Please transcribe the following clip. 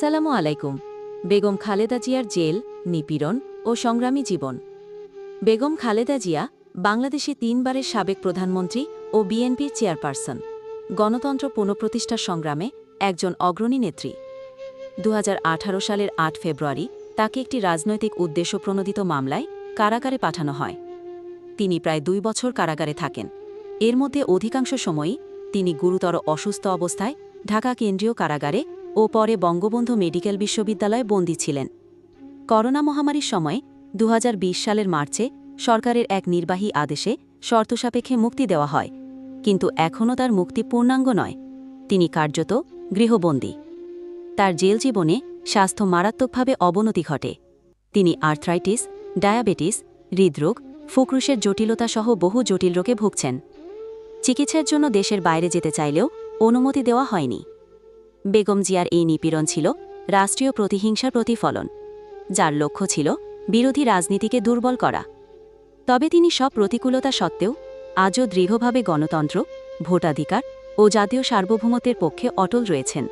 সালামু আলাইকুম। বেগম খালেদা জিয়ার জেল, নিপীড়ন ও সংগ্রামী জীবন। বেগম খালেদা জিয়া বাংলাদেশে তিনবারের সাবেক প্রধানমন্ত্রী ও বিএনপির চেয়ারপারসন। গণতন্ত্র পুনঃপ্রতিষ্ঠার সংগ্রামে একজন অগ্রণী নেত্রী। দু হাজার আঠারো সালের আট ফেব্রুয়ারি তাকে একটি রাজনৈতিক উদ্দেশ্য প্রণোদিত মামলায় কারাগারে পাঠানো হয়। তিনি প্রায় দুই বছর কারাগারে থাকেন। এর মধ্যে অধিকাংশ সময়ই তিনি গুরুতর অসুস্থ অবস্থায় ঢাকা কেন্দ্রীয় কারাগারে ও পরে বঙ্গবন্ধু মেডিকেল বিশ্ববিদ্যালয়ে বন্দী ছিলেন। করোনা মহামারীর সময় দু হাজার বিশ সালের মার্চে সরকারের এক নির্বাহী আদেশে শর্তসাপেক্ষে মুক্তি দেওয়া হয়, কিন্তু এখনও তার মুক্তি পূর্ণাঙ্গ নয়। তিনি কার্যত গৃহবন্দী। তার জেল জীবনে স্বাস্থ্য মারাত্মকভাবে অবনতি ঘটে। তিনি আর্থ্রাইটিস, ডায়াবেটিস, হৃদরোগ, ফুকরুষের জটিলতা সহ বহু জটিল রোগে ভুগছেন। চিকিৎসার জন্য দেশের বাইরে যেতে চাইলেও অনুমতি দেওয়া হয়নি। বেগম জিয়ার এই নিপীড়ন ছিল রাষ্ট্রীয় প্রতিহিংসার প্রতিফলন, যার লক্ষ্য ছিল বিরোধী রাজনীতিকে দুর্বল করা। তবে তিনি সব প্রতিকূলতা সত্ত্বেও আজও দৃঢ়ভাবে গণতন্ত্র, ভোটাধিকার ও জাতীয় সার্বভৌমত্বের পক্ষে অটল রয়েছেন।